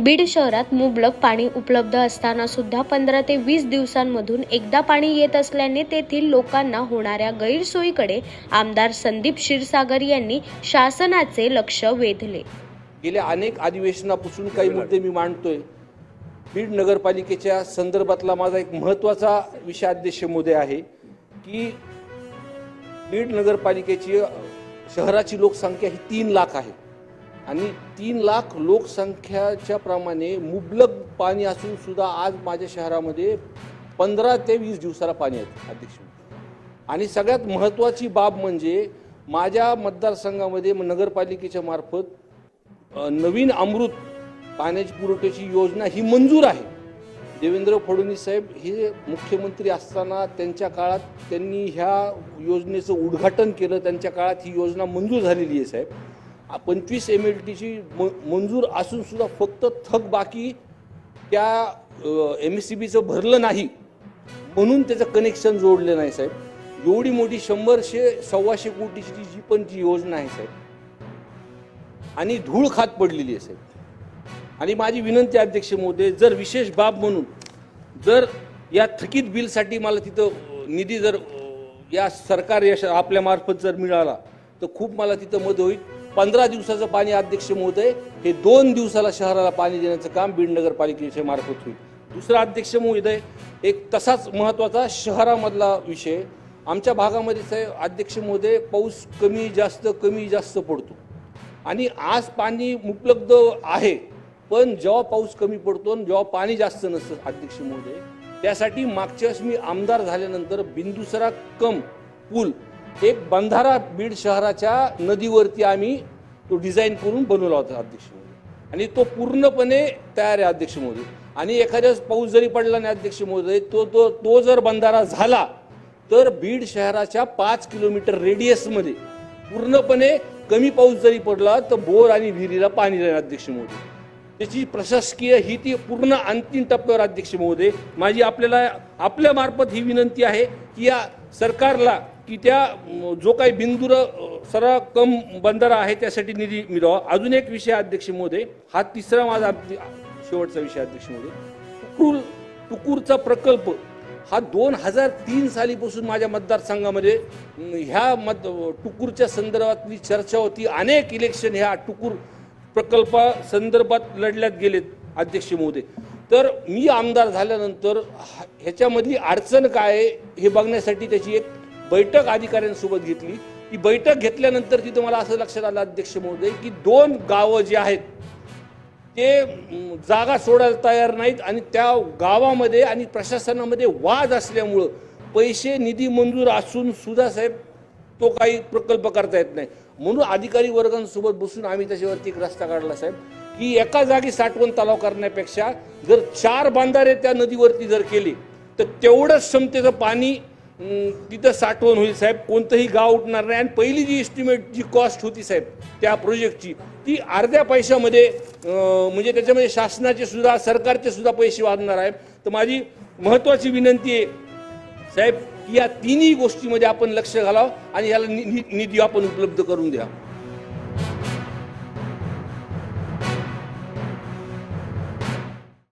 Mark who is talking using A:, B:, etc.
A: बीड शहरात मुबलक पाणी उपलब्ध असताना सुद्धा पंधरा ते वीस दिवसांमधून एकदा पाणी येत असल्याने तेथील लोकांना होणाऱ्या गैरसोयीकडे आमदार संदीप क्षीरसागर यांनी शासनाचे लक्ष वेधले.
B: गेल्या अनेक अधिवेशनापासून काही मुद्दे मी मांडतोय. बीड नगरपालिकेच्या संदर्भातला माझा एक महत्त्वाचा विषय मुद्दे आहे की बीड नगरपालिकेची शहराची लोकसंख्या ही तीन लाख आहे. आणि तीन लाख लोकसंख्याच्या प्रमाणे मुबलक पाणी असून सुद्धा आज माझ्या शहरामध्ये पंधरा ते वीस दिवसाला पाणी येतं अध्यक्ष आणि सगळ्यात महत्त्वाची बाब म्हणजे माझ्या मतदारसंघामध्ये नगरपालिकेच्या मार्फत नवीन अमृत पाण्याची पुरवठ्याची योजना ही मंजूर आहे. देवेंद्र फडणवीस साहेब हे मुख्यमंत्री असताना त्यांच्या काळात त्यांनी ह्या योजनेचं उद्घाटन केलं त्यांच्या काळात ही योजना मंजूर झालेली आहे साहेब. पंचवीस एम एल टीची मंजूर असून सुद्धा फक्त थक बाकी त्या एम एस सी बीचं भरलं नाही. म्हणून त्याचं कनेक्शन जोडलं नाही साहेब. एवढी मोठी शंभरशे सव्वाशे कोटीची जी जी पण जी योजना आहे साहेब. आणि धूळ खात पडलेली आहे साहेब. आणि माझी विनंती अध्यक्ष महोदय जर विशेष बाब म्हणून जर या थकीत बिलसाठी मला तिथं निधी जर या सरकार या आपल्यामार्फत आपल्या मार्फत जर मिळाला तर खूप मला तिथं मदत होईल. पंधरा दिवसाचं पाणी अध्यक्ष महोदय हे दोन दिवसाला शहराला पाणी देण्याचं काम बीड नगरपालिकेच्या मार्फत होईल. दुसरा अध्यक्ष महोदय एक तसाच महत्त्वाचा शहरामधला विषय. आमच्या भागामध्ये साहेब अध्यक्ष महोदय पाऊस कमी जास्त कमी जास्त पडतो. आणि आज पाणी उपलब्ध आहे पण जेव्हा पाऊस कमी पडतो आणि जेव्हा पाणी जास्त नसतं अध्यक्ष महोदय त्यासाठी मागच्या वेळेस मी आमदार झाल्यानंतर बिंदुसरा कम पूल एक बंधारा बीड शहराच्या नदीवरती आम्ही तो डिझाईन करून बनवला होता अध्यक्ष मोदी आणि तो पूर्णपणे तयार आहे अध्यक्ष महोदय आणि एखाद्या पाऊस जरी पडला नाही अध्यक्ष महोदय तो तो तो जर बंधारा झाला तर बीड शहराच्या पाच किलोमीटर रेडियसमध्ये पूर्णपणे कमी पाऊस जरी पडला तर बोर आणि विहिरीला पाणी राहील अध्यक्ष मोदी त्याची प्रशासकीय ही ती पूर्ण अंतिम टप्प्यावर अध्यक्ष महोदय माझी आपल्याला आपल्या मार्फत ही विनंती आहे की या सरकारला की त्या जो काही बिंदूर सरळ सरा कम बंधारा आहे त्यासाठी निधी मिळावा. अजून एक विषय अध्यक्ष महोदय हा तिसरा माझा शेवटचा विषय अध्यक्ष महोदय. टुकूर टुकूरचा प्रकल्प हा दोन हजार तीन सालीपासून माझ्या मतदारसंघामध्ये ह्या मत टुकूरच्या संदर्भातली चर्चा होती. अनेक इलेक्शन ह्या टुकूर प्रकल्पा संदर्भात लढल्यात गेलेत अध्यक्ष महोदय. तर मी आमदार झाल्यानंतर ह्याच्यामधली अडचण काय आहे हे बघण्यासाठी त्याची एक बैठक अधिकाऱ्यांसोबत घेतली. ती बैठक घेतल्यानंतर तिथं मला असं लक्षात आलं अध्यक्ष महोदय की दोन गावं जी आहेत ते जागा सोडायला तयार नाहीत आणि त्या गावामध्ये आणि प्रशासनामध्ये वाद असल्यामुळं पैसे निधी मंजूर असून सुद्धा साहेब तो काही प्रकल्प करता येत नाही. म्हणून अधिकारी वर्गांसोबत बसून आम्ही त्याच्यावरती एक रस्ता काढला साहेब की एका जागी साठवण तलाव करण्यापेक्षा जर चार बांधारे त्या नदीवरती जर केले तर तेवढंच क्षमतेचं पाणी तिथं साठवण होईल साहेब. कोणतंही गाव उठणार नाही. आणि पहिली जी इस्टिमेट जी कॉस्ट होती साहेब त्या प्रोजेक्टची ती अर्ध्या पैशामध्ये म्हणजे त्याच्यामध्ये शासनाचे सुद्धा सरकारचे सुद्धा पैसे वाढणार आहेत. तर माझी महत्त्वाची विनंती आहे साहेब की या तिन्ही गोष्टीमध्ये आपण लक्ष घालावं आणि याला नि- नि- निधी आपण उपलब्ध करून द्या